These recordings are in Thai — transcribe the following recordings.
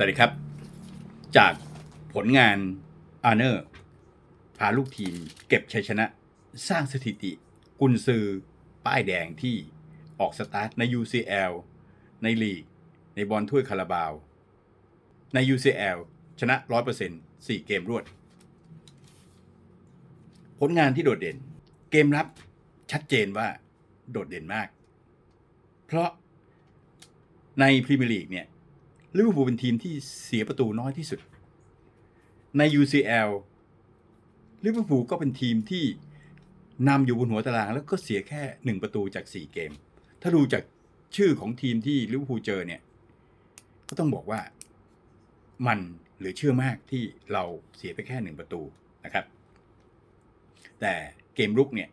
สวัสดีครับ จากผลงานอาเนอร์พาลูกทีมเก็บชัยชนะ สร้างสถิติ กุนซือ ป้ายแดงที่ออกสตาร์ทใน UCL ในลีก ในบอลถ้วยคาราบาว ใน UCL ชนะ 100% 4 เกมรวด ผลงานที่โดดเด่น เกมรับชัดเจนว่าโดดเด่นมาก เพราะในพรีเมียร์ลีกเนี่ย ลิเวอร์พูลเป็นทีมที่เสียประตูน้อยที่สุด ใน UCL ลิเวอร์พูลก็เป็นทีมที่นำอยู่บนหัวตาราง แล้วก็เสียแค่ 1 ประตูจาก 4 เกม ถ้าดูจากชื่อของทีมที่ลิเวอร์พูลเจอเนี่ย ก็ต้องบอกว่ามันเหลือเชื่อมากที่เราเสียไปแค่ 1 ประตูนะครับ แต่เกมรุกเนี่ย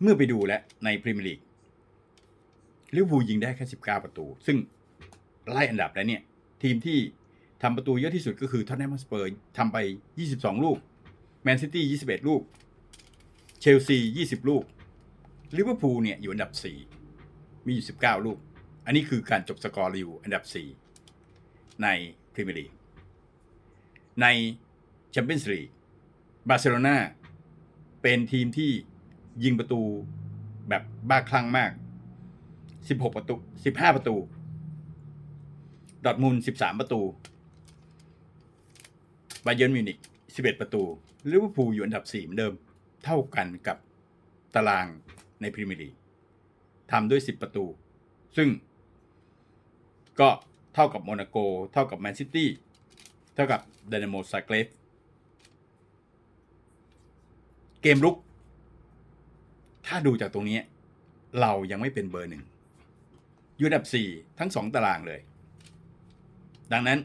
เมื่อไปดูแล้วในพรีเมียร์ลีกลิเวอร์พูลยิงได้แค่ 19 ประตู ซึ่ง ไล่อันดับแล้วเนี่ย ทีมที่ทำประตูเยอะที่สุดก็คือท็อตแนมสเปอร์ทำไป 22 ลูกแมนซิตี้ 21 ลูก เชลซี 20 ลูกลิเวอร์พูลเนี่ยอยู่อันดับ 4 มีอยู่ 19 ลูก อันนี้คือการจบสกอร์อยู่อันดับ 4 ในพรีเมียร์ลีกในแชมเปี้ยนส์ลีกบาร์เซโลนาเป็นทีมที่ยิงประตูแบบบ้าคลั่งมาก 16 ประตู 15 ประตู ดอร์ทมุนด์13ประตูบาเยิร์นมิวนิก11ประตูลิเวอร์พูลอยู่อันดับ4เหมือนเดิม เท่ากันกับตารางในพรีเมียร์ลีกทำด้วย10ประตู ซึ่งก็เท่ากับโมนาโก เท่ากับแมนซิตี้ เท่ากับเดนโมซาเกรฟเกมลุก ถ้าดูจากตรงนี้ เรายังไม่เป็นเบอร์หนึ่งอยู่อันดับ 4 ทั้ง 2 ตารางเลย ดังนั้น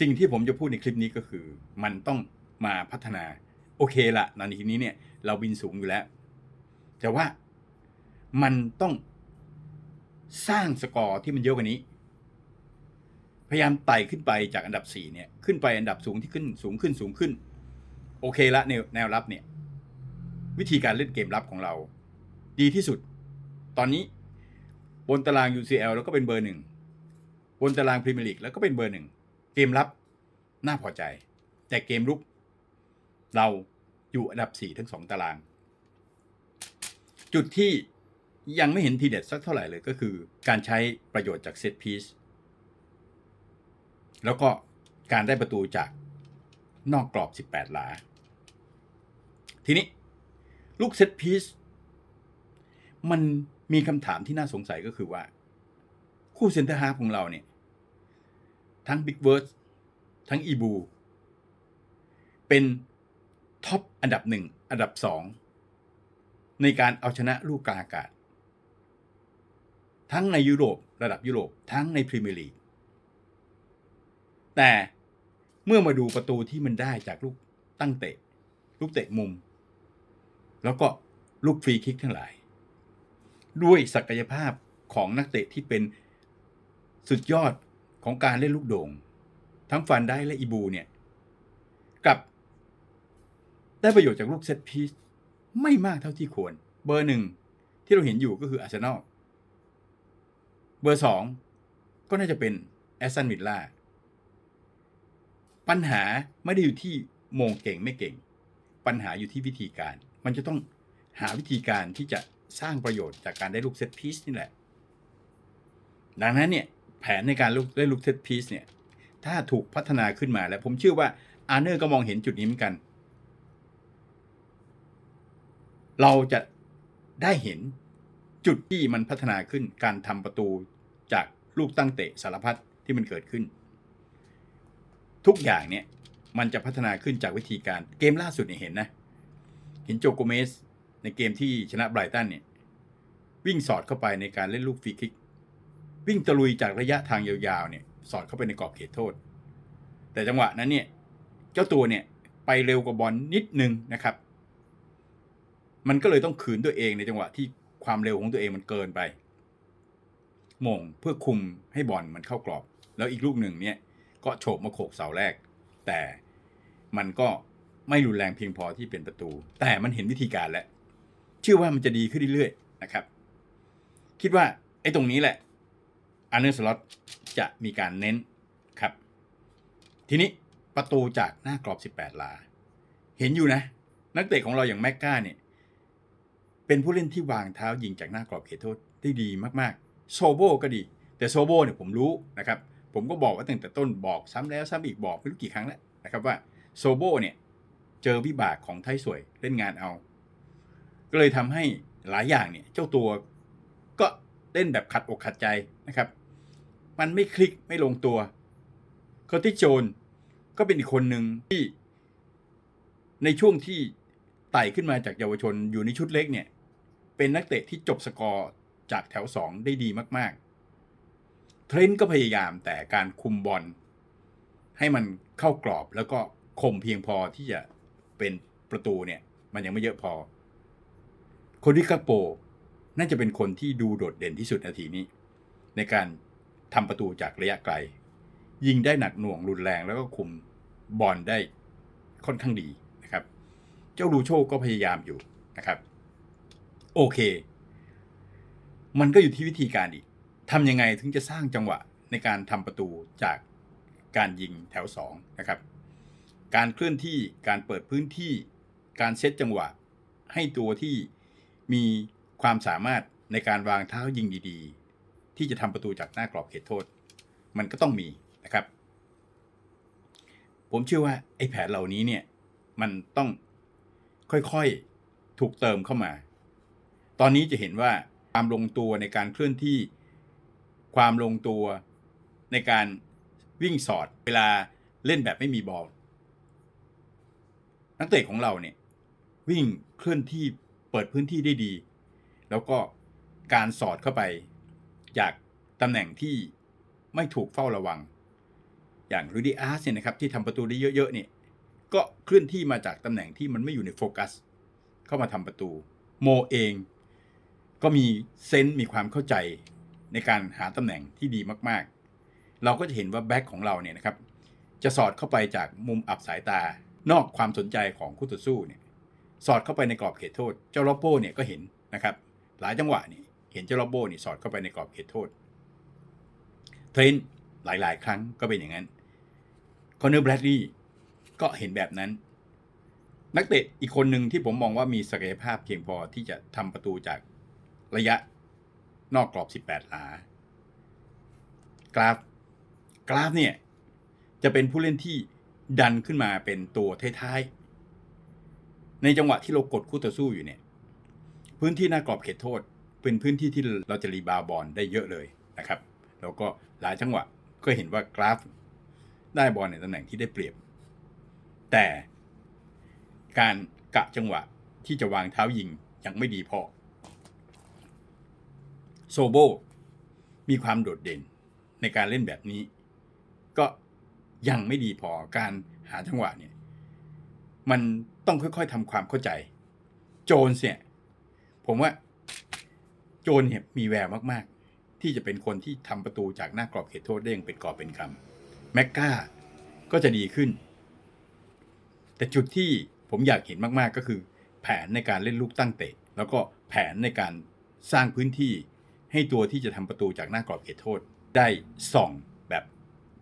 สิ่งที่ผมจะพูดในคลิปนี้ก็คือ มันต้องมาพัฒนา โอเคละในทีนี้เนี่ยเราบินสูงอยู่แล้ว แต่ว่ามันต้องสร้างสกอร์ที่มันเยอะกว่านี้ พยายามไต่ขึ้นไปจากอันดับ4เนี่ยขึ้นไปอันดับสูงที่ขึ้นสูงขึ้นสูงขึ้น โอเคละแนวแนวรับเนี่ย วิธีการเล่นเกมรับของเรา ดีที่สุด ตอนนี้บนตาราง UCL แล้วก็เป็นเบอร์หนึ่ง บนตารางพรีเมียร์ลีกแล้วก็เป็นเบอร์หนึ่งเกมรับน่าพอใจ แต่เกมรุก เราอยู่อันดับ4ทั้ง2ตาราง จุดที่ยังไม่เห็นทีเด็ดสักเท่าไหร่เลยก็คือ การใช้ประโยชน์จากเซตพีซแล้วก็การได้ประตูจากนอกกรอบ 18 หลา ทีนี้ ลูกเซตพีซมันมีคำถามที่น่าสงสัยก็คือว่า คู่เซนเตอร์ฮาร์ฟของเราเนี่ย ทั้งบิ๊กเวิร์สทั้งอีบูเป็นท็อปอันดับหนึ่งอันดับสองในการเอาชนะลูกกลางอากาศ ทั้งในยุโรประดับยุโรปทั้งในพรีเมียร์ลีกแต่เมื่อมาดูประตูที่มันได้จากลูกตั้งเตะ ลูกเตะมุม แล้วก็ลูกฟรีคิกทั้งหลาย ด้วยศักยภาพของนักเตะที่เป็นสุดยอด ของการเล่นลูกโด่ง ทั้งฟันได้และอีบูเนี่ยกับ ได้ประโยชน์จากลูกเซตพีซไม่มากเท่าที่ควร เบอร์หนึ่งที่เราเห็นอยู่ก็คืออาร์เซนอลเบอร์สองก็น่าจะเป็นแอสตันวิลล่าปัญหาไม่ได้อยู่ที่โมงเก่งไม่เก่ง ปัญหาอยู่ที่วิธีการ มันจะต้องหาวิธีการที่จะสร้างประโยชน์จากการได้ลูกเซตพีซนี่แหละ ดังนั้นเนี่ย แผนในการเล่นลูกเซตพีซเนี่ยถ้าถูกพัฒนาขึ้นมาแล้ว ผมเชื่อว่าอาร์เนอร์ก็มองเห็นจุดนี้เหมือนกัน เราจะได้เห็นจุดที่มันพัฒนาขึ้นการทำประตูจากลูกตั้งเตะสารพัดที่มันเกิดขึ้น ทุกอย่างเนี่ยมันจะพัฒนาขึ้นจากวิธีการเกมล่าสุดเนี่ยเห็นนะ เห็นโจโกเมสในเกมที่ชนะไบรตันเนี่ยวิ่งสอดเข้าไปในการเล่นลูกฟรีคิก วิ่งตะลุยจากระยะทางยาวๆเนี่ยสอดเข้าไปในกรอบเขตโทษ แต่จังหวะนั้นเนี่ยเจ้าตัวเนี่ยไปเร็วกว่าบอลนิดนึงนะครับ มันก็เลยต้องขืนตัวเองในจังหวะที่ความเร็วของตัวเองมันเกินไปมงเพื่อคุมให้บอลมันเข้ากรอบ แล้วอีกลูกหนึ่งเนี่ยก็โฉบมาโขกเสาแรก แต่มันก็ไม่รุนแรงเพียงพอที่เป็นประตู แต่มันเห็นวิธีการแล้วเชื่อว่ามันจะดีขึ้นเรื่อยๆนะครับ คิดว่าไอ้ตรงนี้แหละ อันเนอร์สล็อตจะมีการเน้นครับ ทีนี้ประตูจากหน้ากรอบ 18 ลา เห็นอยู่นะ นักเตะของเราอย่างแม็กกาเนี่ย เป็นผู้เล่นที่วางเท้ายิงจากหน้ากรอบเขตโทษได้ดีมากๆ โซโบก็ดี แต่โซโบเนี่ยผมรู้นะครับ ผมก็บอกว่าตั้งแต่ต้นบอกซ้ำแล้วซ้ำอีกบอกไม่รู้กี่ครั้งแล้วนะครับว่าโซโบเนี่ยเจอวิบากของไทยสวยเล่นงานเอา ก็เลยทำให้หลายอย่างเนี่ยเจ้าตัวก็เล่นแบบขัดอกขัดใจนะครับ มันไม่คลิกไม่ลงตัวเคอร์ติโจนก็เป็นอีกคนหนึ่งที่ ในช่วงที่ไต่ขึ้นมาจากเยาวชนอยู่ในชุดเล็กเนี่ย เป็นนักเตะที่จบสกอร์จากแถวสองได้ดีมาก ๆ เทรนต์ก็พยายามแต่การคุมบอล ให้มันเข้ากรอบแล้วก็คมเพียงพอที่จะเป็นประตูเนี่ย มันยังไม่เยอะพอ คนที่กาโปน่าจะเป็นคนที่ดูโดดเด่นที่สุดนาทีนี้ ในการ ทำประตูจากระยะไกล ยิงได้หนักหน่วงรุนแรงแล้วก็คุมบอลได้ค่อนข้างดีนะครับ เจ้าลูโชก็พยายามอยู่นะครับ โอเค มันก็อยู่ที่วิธีการอีกทำยังไงถึงจะสร้างจังหวะในการทำประตูจากการยิงแถวสองนะครับ การเคลื่อนที่การเปิดพื้นที่การเซตจังหวะให้ตัวที่มีความสามารถในการวางเท้ายิงดี ที่จะทำประตูจากหน้ากรอบเขตโทษ มันก็ต้องมีนะครับ ผมเชื่อว่าไอ้แผนเหล่านี้เนี่ยมันต้องค่อยๆถูกเติมเข้ามา ตอนนี้จะเห็นว่าความลงตัวในการเคลื่อนที่ความลงตัวในการวิ่งสอดเวลาเล่นแบบไม่มีบอลนักเตะของเราเนี่ยวิ่งเคลื่อนที่เปิดพื้นที่ได้ดี แล้วก็การสอดเข้าไป จากตำแหน่งที่ไม่ถูกเฝ้าระวัง อย่างรูดี้อาร์สเนี่ยนะครับที่ทำประตูได้เยอะๆเนี่ยก็เคลื่อนที่มาจากตำแหน่งที่มันไม่อยู่ในโฟกัส เข้ามาทำประตู โมเองก็มีเซนส์มีความเข้าใจในการหาตำแหน่งที่ดีมากๆ เราก็จะเห็นว่าแบ็คของเราเนี่ยนะครับจะสอดเข้าไปจากมุมอับสายตานอกความสนใจของคู่ต่อสู้เนี่ยสอดเข้าไปในกรอบเขตโทษ เจ้าโรโบเนี่ยก็เห็นนะครับ หลายจังหวะนี่ เห็นเจ้าโรโบนี่สอดเข้าไปในกรอบเขตโทษ เทรนต์หลาย ๆ ครั้งก็เป็นอย่างนั้น คอนเนอร์แบรดลีย์ก็เห็นแบบนั้น นักเตะอีกคนหนึ่งที่ผมมองว่ามีศักยภาพเพียงพอที่จะทำประตูจากระยะนอกกรอบ 18 หลา กราฟ กราฟเนี่ย จะเป็นผู้เล่นที่ดันขึ้นมาเป็นตัวท้ายๆ ในจังหวะที่เรากดคู่ต่อสู้อยู่เนี่ย พื้นที่หน้ากรอบเขตโทษ เป็นพื้นที่ที่เราจะรีบาวบอลได้เยอะเลยนะครับ แล้วก็หลายจังหวะก็เห็นว่ากราฟได้บอลในตำแหน่งที่ได้เปรียบ แต่การกะจังหวะที่จะวางเท้ายิงยังไม่ดีพอ โซโบมีความโดดเด่นในการเล่นแบบนี้ ก็ยังไม่ดีพอการหาจังหวะเนี่ย มันต้องค่อยๆทำความเข้าใจ โจนเนี่ย ผมว่า โจนเนี่ยมีแววมากๆ ที่จะเป็นคนที่ทำประตูจากหน้ากรอบเขตโทษได้อย่างเป็นกอบเป็นคำแม็กกาก็จะดีขึ้น แต่จุดที่ผมอยากเห็นมากๆ ก็คือ แผนในการเล่นลูกตั้งเตะ แล้วก็แผนในการสร้างพื้นที่ให้ตัวที่จะทำประตูจากหน้ากรอบเขตโทษ ได้ส่องแบบ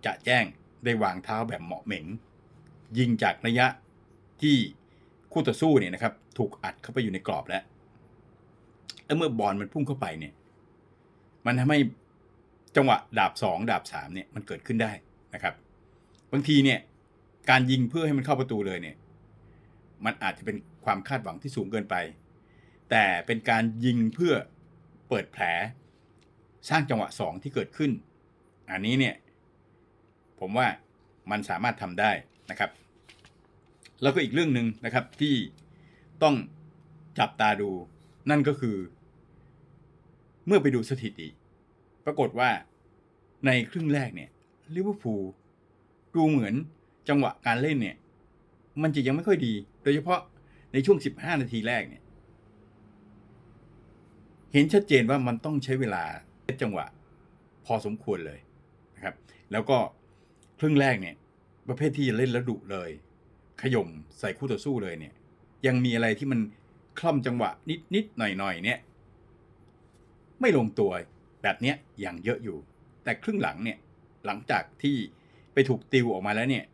จะแจ้งได้วางเท้าแบบเหมาะเหม็ง ยิงจากระยะที่คู่ต่อสู้เนี่ยนะครับ ถูกอัดเข้าไปอยู่ในกรอบแล้ว แล้วเมื่อบอลมันพุ่งเข้าไปเนี่ย มันทำให้จังหวะดาบสองดาบสามเนี่ยมันเกิดขึ้นได้นะครับ บางทีเนี่ยการยิงเพื่อให้มันเข้าประตูเลยเนี่ย มันอาจจะเป็นความคาดหวังที่สูงเกินไป แต่เป็นการยิงเพื่อเปิดแผลสร้างจังหวะสองที่เกิดขึ้น อันนี้เนี่ย ผมว่ามันสามารถทำได้นะครับ แล้วก็อีกเรื่องหนึ่งนะครับที่ต้องจับตาดูนั่นก็คือ เมื่อไปดูสถิติ ปรากฏว่าในครึ่งแรกเนี่ยลิเวอร์พูลดูเหมือนจังหวะการเล่นเนี่ย มันจะยังไม่ค่อยดี โดยเฉพาะในช่วง 15 นาทีแรกเนี่ย เห็นชัดเจนว่ามันต้องใช้เวลาจังหวะ พอสมควรเลยนะครับ แล้วก็ครึ่งแรกเนี่ย ประเภทที่จะเล่นแล้วดุเลย ขย่มใส่คู่ต่อสู้เลยเนี่ย ยังมีอะไรที่มันคล่อมจังหวะนิดนิดๆหน่อยหน่อยๆเนี่ย ไม่ลงตัวแบบเนี้ยอย่างเยอะอยู่ แต่ครึ่งหลังเนี่ยหลังจากที่ไปถูกติวออกมาแล้วเนี่ย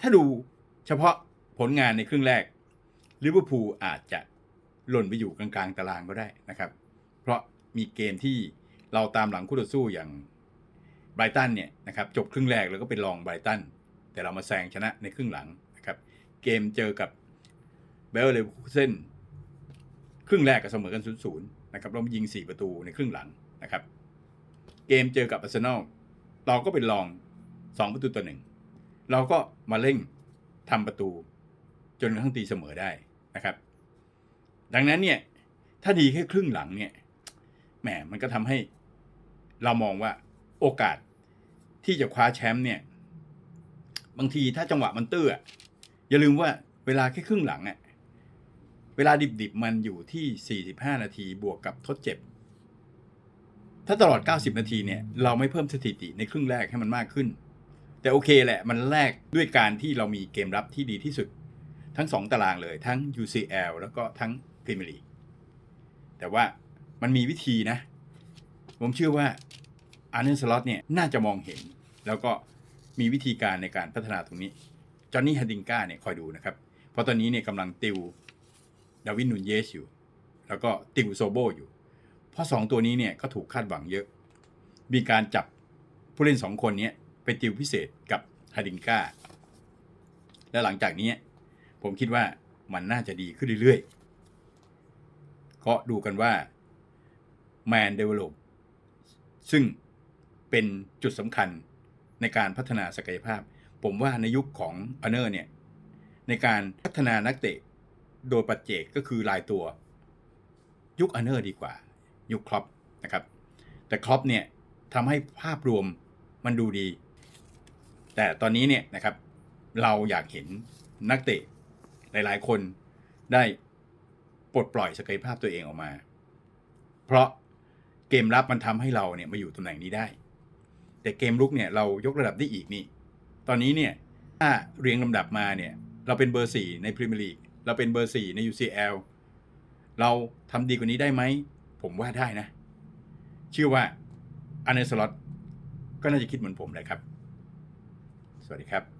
ถ้าดูเฉพาะผลงานในครึ่งแรกลิเวอร์พูลอาจจะหล่นไปอยู่กลางๆตารางก็ได้นะครับ เพราะมีเกมที่เราตามหลังคู่ต่อสู้อย่างไบรตันเนี่ยนะครับจบครึ่งแรกแล้วก็เป็นรองไบรตันแต่เรามาแซงชนะในครึ่งหลังนะครับ เกมเจอกับเบลเลวเซนครึ่งแรกก็เสมอกัน0ูนย์น นะครับเรายิง 4 ประตูในครึ่งหลังนะครับ เกมเจอกับอาร์เซนอลเราก็เป็นรอง 2 ประตูต่อหนึ่งเราก็มาเร่งทำประตู จนกระทั่งตีเสมอได้นะครับ ดังนั้นเนี่ยถ้าดีแค่ครึ่งหลังเนี่ยแหมมันก็ทำให้เรามองว่าโอกาสที่จะคว้าแชมป์เนี่ยบางทีถ้าจังหวะมันตื้ออย่าลืมว่าเวลาแค่ครึ่งหลังอะ เวลาดิบๆ มันอยู่ที่ 45 นาทีบวกกับทดเจ็บ ถ้าตลอด 90 นาทีเนี่ย เราไม่เพิ่มสถิติในครึ่งแรกให้มันมากขึ้น แต่โอเคแหละ มันแลกด้วยการที่เรามีเกมรับที่ดีที่สุด ทั้ง 2 ตารางเลย ทั้ง UCL แล้วก็ทั้งพรีเมียร์ลีกแต่ว่ามันมีวิธีนะ ผมเชื่อว่าอาร์เนสล็อตเนี่ยน่าจะมองเห็น แล้วก็มีวิธีการในการพัฒนาตรงนี้จอห์นนี่ฮัดดิงกาเนี่ยคอยดูนะครับ เพราะตอนนี้เนี่ยกำลังติว ดาวินนูนเยสอยู่ แล้วก็ติวโซโบอยู่ เพราะสองตัวนี้เนี่ยก็ถูกคาดหวังเยอะ มีการจับผู้เล่นสองคนนี้ไปติวพิเศษกับฮัดดิงกาและหลังจากนี้ผมคิดว่ามันน่าจะดีขึ้นเรื่อยๆ ก็ดูกันว่า Man Develop ซึ่งเป็นจุดสำคัญในการพัฒนาศักยภาพ ผมว่าในยุคของอเนอร์เนี่ย ในการพัฒนานักเตะ โดยปัจเจกก็คือรายตัว ยุคอเนอร์ดีกว่า ยุคครอปนะครับ แต่ครอปเนี่ยทำให้ภาพรวมมันดูดี แต่ตอนนี้เนี่ยนะครับ เราอยากเห็นนักเตะหลายๆ คนได้ปลดปล่อยศักยภาพตัวเองออกมา เพราะเกมรับมันทำให้เราเนี่ยมาอยู่ตำแหน่งนี้ได้ แต่เกมลุกเนี่ยเรายกระดับได้อีกนี่ ตอนนี้เนี่ยถ้าเรียงลำดับมาเนี่ยเราเป็นเบอร์สี่ในพรีเมียร์ลีก เราเป็นเบอร์สี่ใน UCL เราทำดีกว่านี้ได้ไหม ผมว่าได้นะ เชื่อว่าอันเนสลอตก็น่าจะคิดเหมือนผมแหละครับ สวัสดีครับ